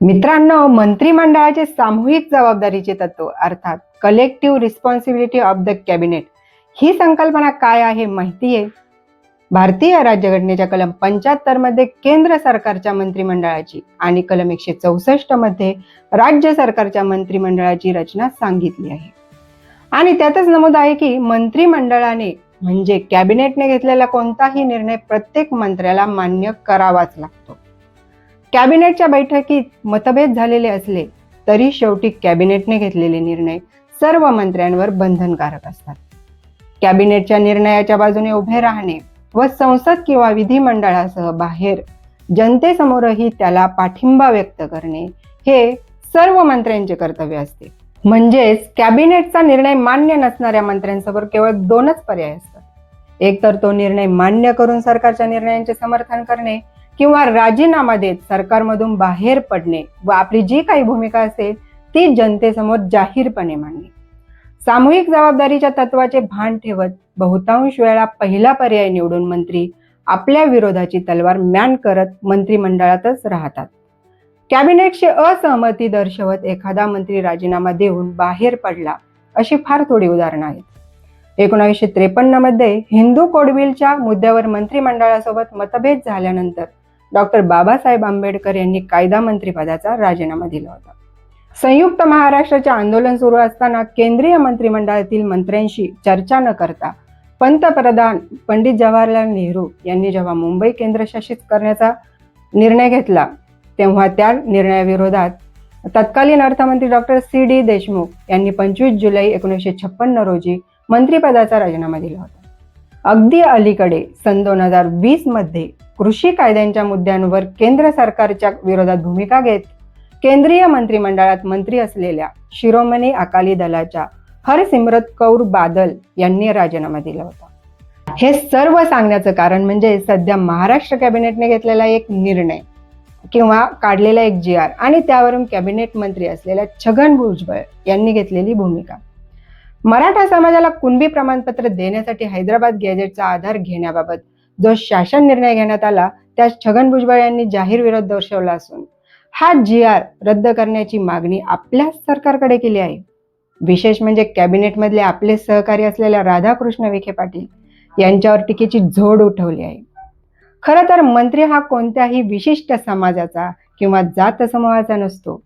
मित्रांनो मंत्रिमंडळाचे सामूहिक जबाबदारीचे तत्व अर्थात collective responsibility of the cabinet ही संकल्पना काय आहे माहिती आहे? भारतीय राज्यघटनेच्या कलम पंच्याहत्तरमध्ये केंद्र सरकारच्या मंत्रिमंडळाची आणि कलम एकशे चौसष्टमध्ये राज्य सरकारच्या मंत्रिमंडळाची रचना सांगितली आहे. आणि त्यातच नमूद आहे की मंत्रिमंडळाने म्हणजे कॅबिनेटने घेतलेला कोणताही निर्णय प्रत्येक मंत्र्याला मान्य करावाच लागतो. कॅबिनेटच्या बैठकीत मतभेद झालेले असले तरी शेवटी कॅबिनेटने घेतलेले निर्णय सर्व मंत्र्यांवर बंधनकारक असतात. कॅबिनेटच्या निर्णयाच्या बाजूने उभे राहणे व संसद किंवा विधिमंडळासह बाहेर जनतेसमोरही त्याला पाठिंबा व्यक्त करणे हे सर्व मंत्र्यांचे कर्तव्य असते. म्हणजेच कॅबिनेटचा निर्णय मान्य नसणाऱ्या मंत्र्यांसमोर केवळ दोनच पर्याय असतात. एक तर तो निर्णय मान्य करून सरकारच्या निर्णयांचे समर्थन करणे किंवा राजीनामा देत सरकारमधून बाहेर पडणे व आपली जी काही भूमिका असेल ती जनतेसमोर जाहीरपणे मांडणे. सामूहिक जबाबदारीच्या तत्वाचे भान ठेवत बहुतांश वेळा पहिला पर्याय निवडून मंत्री आपल्या विरोधाची तलवार म्यान करत मंत्रिमंडळातच राहतात. कॅबिनेटशी असहमती दर्शवत एखादा मंत्री राजीनामा देऊन बाहेर पडला अशी फार थोडी उदाहरणं आहेत. एकोणीसशे त्रेपन्नमध्ये हिंदू कोडबिलच्या मुद्द्यावर मंत्रिमंडळासोबत मतभेद झाल्यानंतर डॉक्टर बाबासाहेब आंबेडकर यांनी कायदा मंत्रीपदाचा राजीनामा दिला होता. संयुक्त महाराष्ट्राचे आंदोलन सुरू असताना केंद्रीय मंत्रिमंडळातील मंत्र्यांशी चर्चा न करता पंतप्रधान पंडित जवाहरलाल नेहरू यांनी जेव्हा मुंबई केंद्रशासित करण्याचा निर्णय घेतला तेव्हा त्या निर्णयाविरोधात तत्कालीन अर्थमंत्री डॉक्टर सी डी देशमुख यांनी पंचवीस जुलै एकोणीसशे छप्पन्न रोजी मंत्रिपदाचा राजीनामा दिला होता. अगदी अलीकडे सन दोन हजार वीसमध्ये कृषी कायद्यांच्या मुद्द्यांवर केंद्र सरकारच्या विरोधात भूमिका घेत केंद्रीय मंत्रिमंडळात मंत्री असलेल्या शिरोमणी अकाली दलाच्या हरसिमरत कौर बादल यांनी राजीनामा दिला होता. हे सर्व सांगण्याचं कारण म्हणजे सध्या महाराष्ट्र कॅबिनेटने घेतलेला एक निर्णय किंवा काढलेला एक जी आर आणि त्यावरून कॅबिनेट मंत्री असलेल्या छगन भुजबळ यांनी घेतलेली भूमिका. मराठा समाजाला कुणबी प्रमाणपत्र देण्यासाठी हैदराबाद गॅजेटचा आधार घेण्याबाबत जो शासन निर्णय घेण्यात आला त्यास छगन भुजबळ यांनी जाहीर विरोध दर्शवला असून हा जी आर रद्द करण्याची मागणी आपल्याच सरकारकडे केली आहे. विशेष म्हणजे कॅबिनेटमधले आपले सहकारी असलेल्या राधाकृष्ण विखे पाटील यांच्यावर टीकेची झोड उठवली आहे. खरं तर मंत्री हा कोणत्याही विशिष्ट समाजाचा किंवा जात समूहाचा नसतो.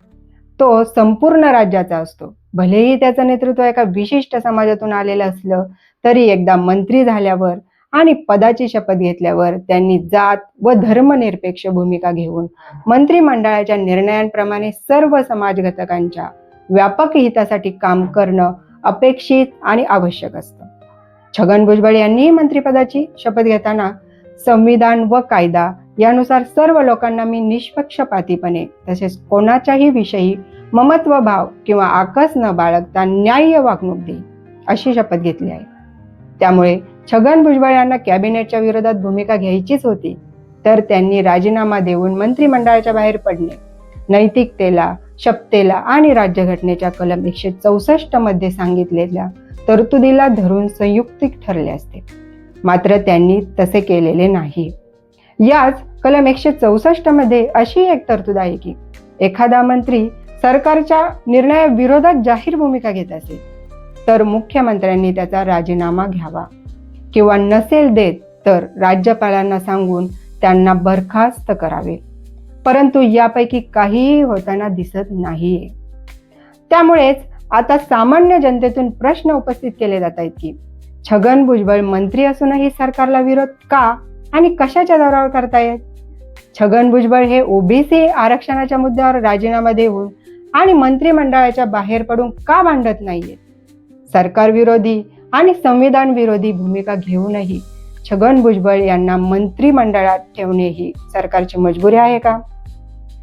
तो संपूर्ण राज्याचा असतो. भलेही त्याचं नेतृत्व एका विशिष्ट समाजातून आलेलं असलं तरी एकदा मंत्री झाल्यावर आणि पदाची शपथ घेतल्यावर त्यांनी जात व धर्मनिरपेक्ष भूमिका घेऊन मंत्रिमंडळाच्या निर्णयांप्रमाणे सर्व समाज घटकांच्या व्यापक हितासाठी काम करणं अपेक्षित आणि आवश्यक असतं. छगन भुजबळ यांनीही मंत्रिपदाची शपथ घेताना संविधान व कायदा यानुसार सर्व लोकांना मी निष्पक्षपातीपणे तसेच कोणाच्याही विषयी ममत्व भाव किंवा आकस न बाळगता न्याय्य वागणूक देईल अशी शपथ घेतली आहे. त्यामुळे छगन भुजबळ यांना कॅबिनेटच्या विरोधात भूमिका घ्यायचीच होती तर त्यांनी राजीनामा देऊन मंत्रिमंडळाच्या बाहेर पडणे नैतिकतेला शपतेला आणि राज्यघटनेच्या कलम एकशे चौसष्टमध्ये सांगितलेल्या तरतुदीला धरून संयुक्तिक ठरले असते. मात्र त्यांनी तसे केलेले नाही. याच कलम एकशे चौसष्टमध्ये अशी एक तरतूद आहे की एखादा मंत्री सरकारच्या निर्णयाविरोधात जाहीर भूमिका घेत असेल तर मुख्यमंत्र्यांनी त्याचा राजीनामा घ्यावा. किंवा नसेल देत तर राज्यपालांना सांगून त्यांना बरखास्त करावे. परंतु यापैकी काहीही होताना दिसत नाहीये. त्यामुळेच आता सामान्य जनतेतून प्रश्न उपस्थित केले जात आहेत की छगन भुजबळ मंत्री असूनही सरकारला विरोध का आणि कशाच्या दरावर करतायत? छगन भुजबळ हे ओबीसी आरक्षणाच्या मुद्द्यावर राजीनामा देऊन आणि मंत्रिमंडळाच्या बाहेर पडून का मांडत नाहीयेत? सरकारविरोधी आणि संविधान विरोधी भूमिका घेऊनही छगन भुजबळ यांना मंत्रिमंडळात ठेवणे ही सरकारची मजबुरी आहे का?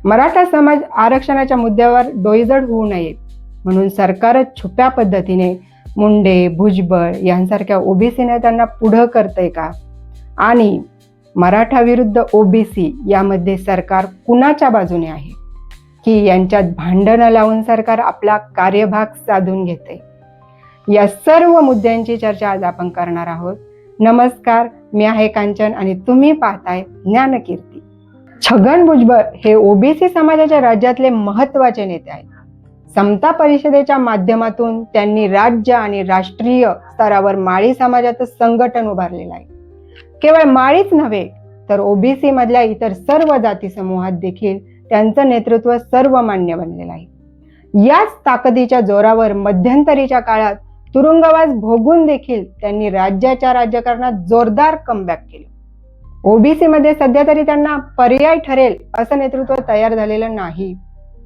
मराठा समाज आरक्षणाच्या मुद्द्यावर डोईजड होऊ नये म्हणून सरकारच छुप्या पद्धतीने मुंडे भुजबळ यांसारख्या ओबीसी नेत्यांना पुढं करतंय का? आणि मराठा विरुद्ध ओबीसी यामध्ये सरकार कुणाच्या बाजूने आहे? की यांच्यात भांडणं लावून सरकार आपला कार्यभाग साधून घेते या सर्व मुद्द्यांची चर्चा आज आपण करणार आहोत. नमस्कार मी आहे कांचन आणि तुम्ही पाहताय ज्ञानकीर्ती. छगन भुजबळ हे ओबीसी समाजाच्या राज्यातले महत्त्वाचे नेते आहेत. समता परिषदेच्या माध्यमातून त्यांनी राज्य आणि राष्ट्रीय स्तरावर माळी समाजाचं संघटन उभारलेलं आहे. केवळ माळीच नव्हे तर ओबीसी मधल्या इतर सर्व जाती समूहात देखील त्यांचं नेतृत्व सर्वमान्य बनलेलं आहे. याच ताकदीच्या जोरावर मध्यंतरीच्या काळात तुरुंगवास भोगून देखील त्यांनी राज्याच्या राजकारणात जोरदार कमबॅक केले. ओबीसी मध्ये सध्या तरी त्यांना पर्याय ठरेल असं नेतृत्व तयार झालेलं नाही.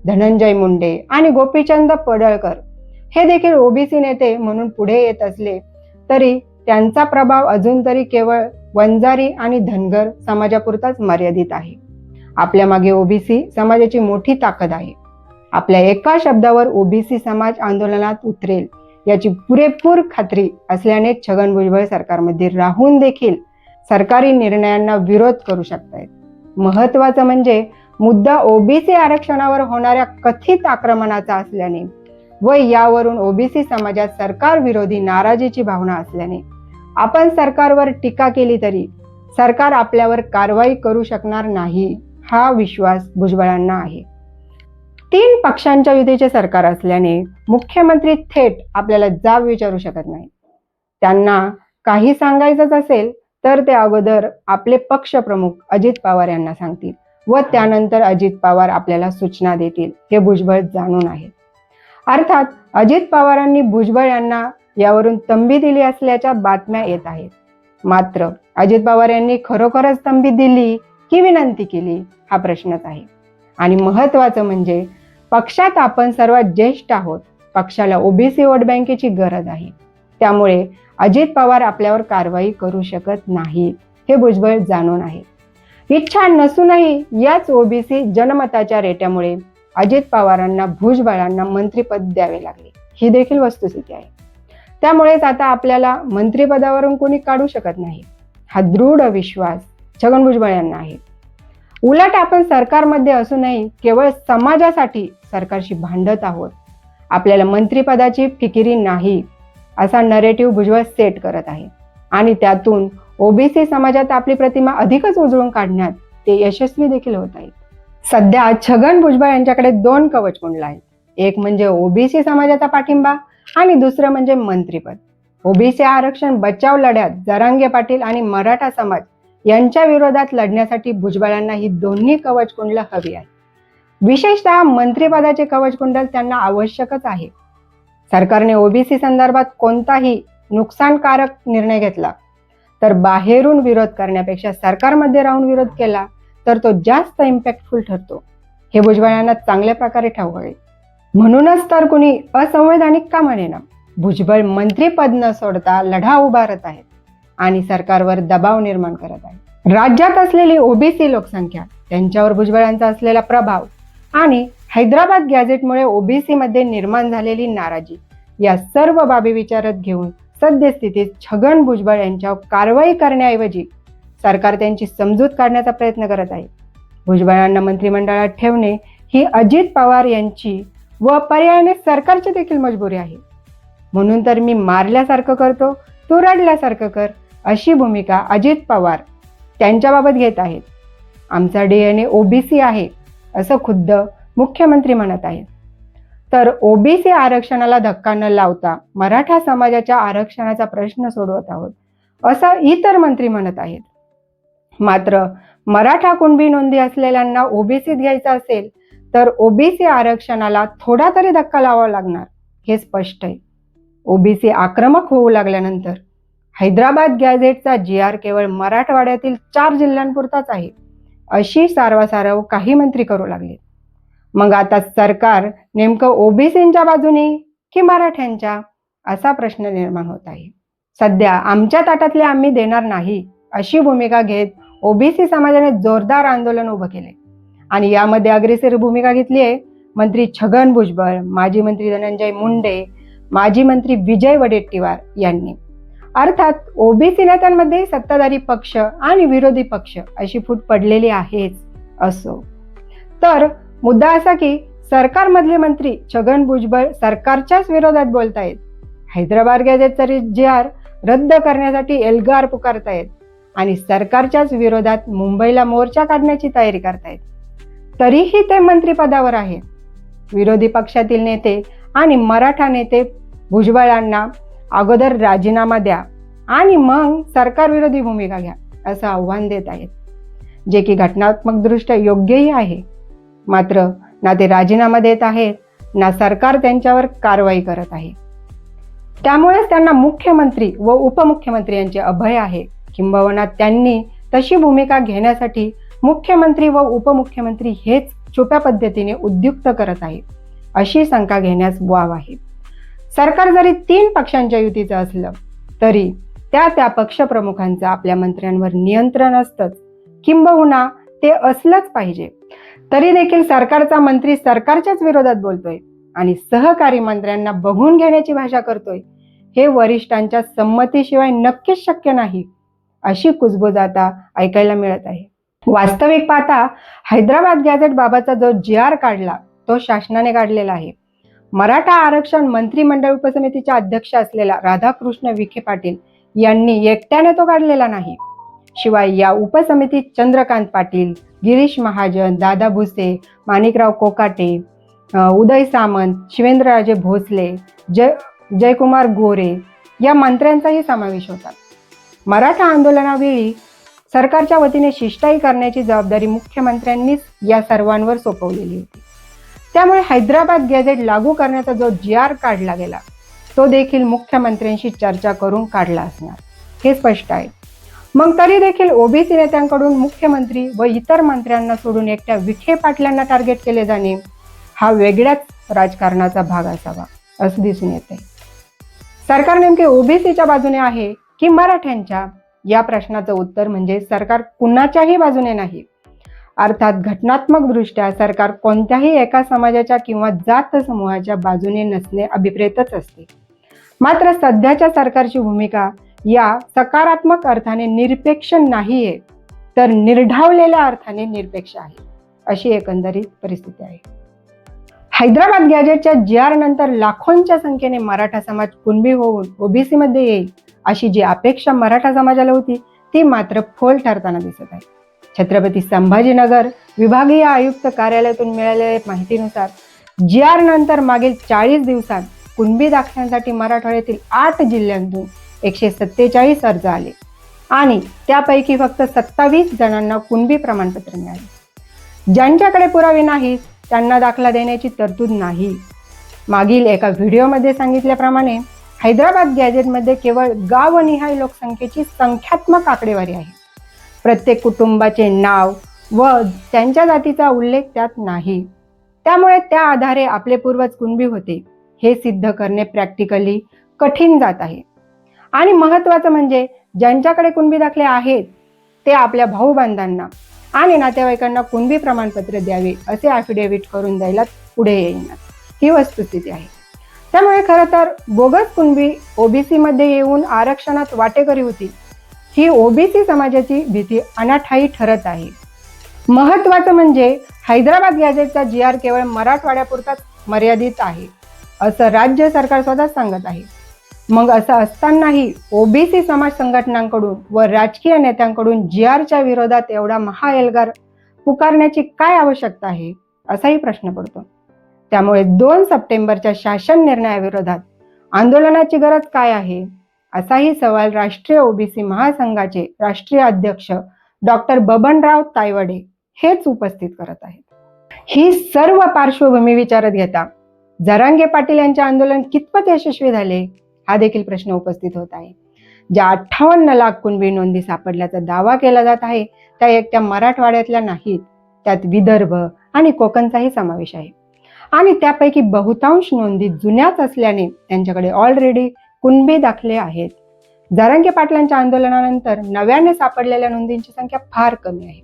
धनंजय मुंडे आणि गोपीचंद पडळकर हे देखील ओबीसी नेते म्हणून पुढे येत असले तरी त्यांचा प्रभाव अजून तरी केवळ वंजारी आणि धनगर समाजापुरताच मर्यादित आहे. आपल्या मागे ओबीसी समाजाची मोठी ताकद आहे. आपल्या एका शब्दावर ओबीसी समाज आंदोलनात उतरेल याची पुरेपूर खात्री असल्याने छगन भुजबळ सरकारमध्ये राहून देखील सरकारी निर्णयांना विरोध करू शकतायत. महत्वाचं म्हणजे मुद्दा ओबीसी आरक्षणावर होणाऱ्या कथित आक्रमणाचा असल्याने व यावरून ओबीसी समाजात सरकार विरोधी नाराजीची भावना असल्याने आपण सरकारवर टीका केली तरी सरकार आपल्यावर कारवाई करू शकणार नाही हा विश्वास भुजबळांना आहे. तीन पक्षांच्या युतीचे सरकार असल्याने मुख्यमंत्री थेट आपल्याला जाब विचारू शकत नाही. त्यांना काही सांगायचंच असेल तर ते अगोदर आपले पक्षप्रमुख अजित पवार यांना सांगतील व त्यानंतर अजित पवार आपल्याला सूचना देतील. हे भुजबळ जाणून आहेत अर्थात अजित पवारांनी भुजबळ यांना यावरून तंबी दिली असल्याच्या बातम्या येत आहेत. मात्र अजित पवार यांनी खरोखरच तंबी दिली की विनंती केली हा प्रश्नच आहे. आणि महत्वाचं म्हणजे पक्षात आपण सर्वात ज्येष्ठ आहोत. पक्षाला ओबीसी वोट बँकेची गरज आहे. त्यामुळे अजित पवार आपल्यावर कारवाई करू शकत नाहीत हे भुजबळ जाणून आहेत इच्छा नसूनही याच ओबीसी जनमताच्या रेट्यामुळे अजित पवारांना भुजबळांना मंत्रीपद द्यावे लागले. ही देखील वस्तुस्थिती आहे. त्यामुळेच आता आपल्याला मंत्रिपदावरून कोणी काढू शकत नाही. हा दृढ विश्वास छगन भुजबळ यांना आहे. उलट आपण सरकारमध्ये असूनही केवळ समाजासाठी सरकारशी भांडत आहोत. आपल्याला मंत्रीपदाची फिकिरी नाही असा नरेटिव्ह भुजबळ सेट करत आहे. आणि त्यातून ओबीसी समाजात आपली प्रतिमा अधिकच उजळून काढण्यात ते यशस्वी देखील होत आहेत. सध्या छगन भुजबळ यांच्याकडे दोन कवच कवचकुंडला आहेत. एक म्हणजे ओबीसी समाजाचा पाठिंबा आणि दुसरं म्हणजे मंत्रीपद. ओबीसी आरक्षण बचाव लढ्यात जरांगे पाटील आणि मराठा समाज यांच्या विरोधात लढण्यासाठी भुजबळांना ही दोन्ही कवचकुंडलं हवी आहेत. विशेषतः मंत्रिपदाचे कवचकुंडल त्यांना आवश्यकच आहे. सरकारने ओबीसी संदर्भात कोणताही नुकसानकारक निर्णय घेतला तर बाहेरून विरोध करण्यापेक्षा सरकारमध्ये राहून विरोध केला तर तो जास्त इम्पॅक्टफुल ठरतो. हे भुजबळांना चांगल्या प्रकारे ठाऊक आहे. म्हणूनच तर कुणी असंवैधानिक का म्हणेना? भुजबळ मंत्रीपद न सोडता लढा उभारत आहेत. आणि सरकारवर दबाव निर्माण करत आहे. राज्यात असलेली ओबीसी लोकसंख्या त्यांच्यावर भुजबळांचा असलेला प्रभाव आणि हैदराबाद गॅझेटमुळे ओबीसी मध्ये निर्माण झालेली नाराजी या सर्व बाबी विचारात घेऊन सद्यस्थितीत छगन भुजबळ यांच्यावर कारवाई करण्याऐवजी सरकार त्यांची समजूत काढण्याचा प्रयत्न करत आहे. भुजबळांना मंत्रिमंडळात ठेवणे ही अजित पवार यांची व पर्यायाने सरकारची देखील मजबुरी आहे. म्हणून तर मी मारल्यासारखं करतो तू रडल्यासारखं कर अशी भूमिका अजित पवार त्यांच्याबाबत घेत आहेत. आमचा डीएनए ओबीसी आहे असं खुद्द मुख्यमंत्री म्हणत आहेत. तर ओबीसी आरक्षणाला धक्का न लावता मराठा समाजाच्या आरक्षणाचा प्रश्न सोडवत आहोत असं इतर मंत्री म्हणत आहेत. मात्र मराठा कुणबी नोंदी असलेल्यांना ओबीसीत घ्यायचं असेल तर ओबीसी आरक्षणाला थोडा तरी धक्का लावावा लागणार हे स्पष्ट आहे. ओबीसी आक्रमक होऊ लागल्यानंतर हैदराबाद गॅझेटचा जी आर केवळ मराठवाड्यातील चार जिल्ह्यांपुरताच आहे. अशी सारवासारव काही मंत्री करू लागले. मग आता सरकार नेमकं ओबीसींच्या बाजूने की मराठ्यांच्या? असा प्रश्न निर्माण होत आहे. सध्या आमच्या ताटातले आम्ही देणार नाही अशी भूमिका घेत ओबीसी समाजाने जोरदार आंदोलन उभं केले. आणि यामध्ये अग्रेसर भूमिका घेतली आहे मंत्री छगन भुजबळ माजी मंत्री धनंजय मुंडे माजी मंत्री विजय वडेट्टीवार यांनी. अर्थात ओबीसी नेत्यांमध्ये सत्ताधारी पक्ष आणि विरोधी पक्ष अशी फूट पडलेली आहेच असो. तर मुद्दा असा की सरकारमधले मंत्री छगन भुजबळ सरकारच्याच विरोधात बोलतायत. हैदराबाद गॅझेटचा जी आर रद्द करण्यासाठी एल्गार पुकारतायत आणि सरकारच्याच विरोधात मुंबईला मोर्चा काढण्याची तयारी करतायत. तरीही ते मंत्रिपदावर आहेत विरोधी पक्षातील नेते आणि मराठा नेते भुजबळांना अगोदर राजीनामा द्या आणि मग सरकारविरोधी भूमिका घ्या असं आव्हान देत आहेत. जे की घटनात्मकदृष्ट्या योग्यही आहे. मात्र ना ते राजीनामा देत आहेत ना सरकार त्यांच्यावर कारवाई करत आहे. त्यामुळेच त्यांना मुख्यमंत्री व उपमुख्यमंत्री यांचे अभय आहे. किंबहुना त्यांनी तशी भूमिका घेण्यासाठी मुख्यमंत्री व उपमुख्यमंत्री हेच छुप्या पद्धतीने उद्युक्त करत आहे अशी शंका घेण्यास वाव आहे. सरकार जरी तीन पक्षांच्या युतीचं असलं तरी त्या त्या पक्षप्रमुखांचं आपल्या मंत्र्यांवर नियंत्रण असतंच. किंबहुना ते असलंच पाहिजे. तरी देखील सरकारचा मंत्री सरकारच्याच विरोधात बोलतोय आणि सहकारी मंत्र्यांना बघून घेण्याची भाषा करतोय. हे वरिष्ठांच्या संमतीशिवाय नक्कीच शक्य नाही अशी कुजबूज आता ऐकायला मिळत आहे. वास्तविक पाहता हैदराबाद गॅझेट बाबाचा जो जी आर काढला तो शासनाने काढलेला आहे. मराठा आरक्षण मंत्रिमंडळ उपसमितीच्या अध्यक्ष असलेला राधाकृष्ण विखे पाटील यांनी एकट्याने तो काढलेला नाही. शिवाय या उपसमितीत चंद्रकांत पाटील गिरीश महाजन दादा भुसे माणिकराव कोकाटे उदय सामंत शिवेंद्रराजे भोसले जय जयकुमार गोरे या मंत्र्यांचाही समावेश होता. मराठा आंदोलनावेळी सरकारच्या वतीने शिष्टाई करण्याची जबाबदारी मुख्यमंत्र्यांनीच या सर्वांवर सोपवलेली होती. त्यामुळे हैदराबाद गॅझेट लागू करण्याचा जो जी आर काढला गेला तो देखील मुख्यमंत्र्यांशी चर्चा करून काढला असणार. हे स्पष्ट आहे. मग तरी देखील ओबीसी नेत्यांकडून मुख्यमंत्री व इतर मंत्र्यांना सोडून एकट्या विखे पाटलांना टार्गेट केले जाणे हा वेगळ्याच राजकारणाचा भाग असावा असं दिसून येते सरकार नेमके ओबीसीच्या बाजूने आहे की मराठ्यांच्या? या प्रश्नाचं उत्तर म्हणजे सरकार कुणाच्याही बाजूने नाही. अर्थात घटनात्मक दृष्ट्या सरकार कोणत्याही एका समाजाच्या किंवा जात समूहाच्या बाजूने नसणे अभिप्रेतच असते. मात्र सध्याच्या सरकारची भूमिका या सकारात्मक अर्थाने निरपेक्ष नाहीये तर निर्ढावलेल्या अर्थाने निरपेक्ष आहे अशी एकंदरीत परिस्थिती आहे. हैदराबाद गॅजेटच्या जी आर नंतर लाखोंच्या संख्येने मराठा समाज कुणबी होऊन ओबीसी मध्ये येईल अशी जी अपेक्षा मराठा समाजाला होती ती मात्र फोल ठरताना दिसत आहे. छत्रपती संभाजीनगर विभागीय आयुक्त कार्यालयातून मिळालेल्या माहितीनुसार जी आर नंतर मागील चाळीस दिवसात कुणबी दाखल्यांसाठी मराठवाड्यातील आठ जिल्ह्यांतून एकशे सत्तेचाळीस अर्ज आले. आणि त्यापैकी फक्त सत्तावीस जणांना कुणबी प्रमाणपत्र मिळाले. ज्यांच्याकडे पुरावे नाहीत त्यांना दाखला देण्याची तरतूद नाही. मागील एका व्हिडिओमध्ये सांगितल्याप्रमाणे हैदराबाद गॅजेटमध्ये केवळ गावनिहाय लोकसंख्येची संख्यात्मक आकडेवारी आहे. प्रत्येक कुटुंबाचे नाव व त्यांच्या जातीचा उल्लेख त्यात नाही. त्यामुळे त्या आधारे आपले पूर्वज कुणबी होते हे सिद्ध करणे प्रॅक्टिकली कठीण जात आहे. आणि महत्त्वाचं म्हणजे ज्यांच्याकडे कुणबी दाखले आहेत ते आपल्या भाऊबांधांना आणि नातेवाईकांना कुणबी प्रमाणपत्र द्यावे असे ॲफिडेव्हिट करून द्यायला पुढे येईना ही वस्तुस्थिती आहे. त्यामुळे खरं तर बोगस कुणबी ओबीसीमध्ये येऊन आरक्षणात वाटेकरी होती ही ओबीसी समाजाची भीती अनाठाई ठरत आहे. महत्वाचं म्हणजे हैदराबाद गॅजेटचा जी आर केवळ मराठवाड्यापुरताच मर्यादित आहे असं राज्य सरकार स्वतः सांगत आहे. मग असं असतानाही ओबीसी समाज संघटनांकडून व राजकीय नेत्यांकडून जी आरच्या विरोधात एवढा महाएल्गार पुकारण्याची काय आवश्यकता आहे असाही प्रश्न पडतो. त्यामुळे दोन सप्टेंबरच्या शासन निर्णयाविरोधात आंदोलनाची गरज काय आहे असाही सवाल राष्ट्रीय ओबीसी महासंघाचे राष्ट्रीय अध्यक्ष डॉक्टर बबनराव तायवडे हेच उपस्थित करत आहेत. ही सर्व पार्श्वभूमी विचारात घेता जरांगे पाटील यांचे आंदोलन कितपत यशस्वी झाले हा देखील प्रश्न उपस्थित होत आहे. ज्या अठ्ठावन्न लाख कुणबी नोंदी सापडल्याचा दावा केला जात आहे त्या एकट्या मराठवाड्यातल्या नाहीत त्यात विदर्भ आणि कोकणचाही समावेश आहे. आणि त्यापैकी बहुतांश नोंदी जुन्याच असल्याने त्यांच्याकडे ऑलरेडी कुणबी दाखले आहेत. जरांगे पाटलांच्या आंदोलनानंतर नव्याने सापडलेल्या नोंदींची संख्या फार कमी आहे.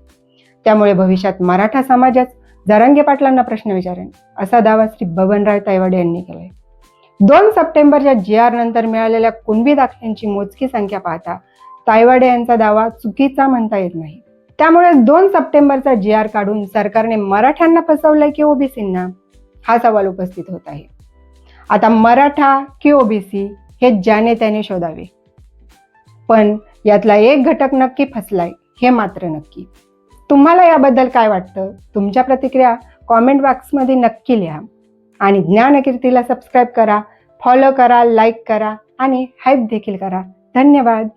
त्यामुळे भविष्यात मराठा समाजात जरांगे पाटलांना प्रश्न विचारेन असा दावा श्री बबनराव तायवाडे यांनी केलाय. दोन सप्टेंबरच्या जी आर नंतर मिळालेल्या कुणबी दाखल्यांची मोजकी संख्या पाहता तायवाडे यांचा दावा चुकीचा म्हणता येत नाही. त्यामुळे दोन सप्टेंबरचा जी आर काढून सरकारने मराठ्यांना फसवलंय की ओबीसींना हा सवाल उपस्थित होत आहे. आता मराठा की ओबीसी हे ज्याने त्याने शोधावे. पण यातला एक घटक नक्की फसलाय हे मात्र नक्की. तुम्हाला याबद्दल काय वाटतं? तुमच्या प्रतिक्रिया कॉमेंट बॉक्समध्ये नक्की लिहा. आणि ज्ञानकीर्तीला सबस्क्राईब करा फॉलो करा लाईक करा आणि हाईप देखील करा. धन्यवाद.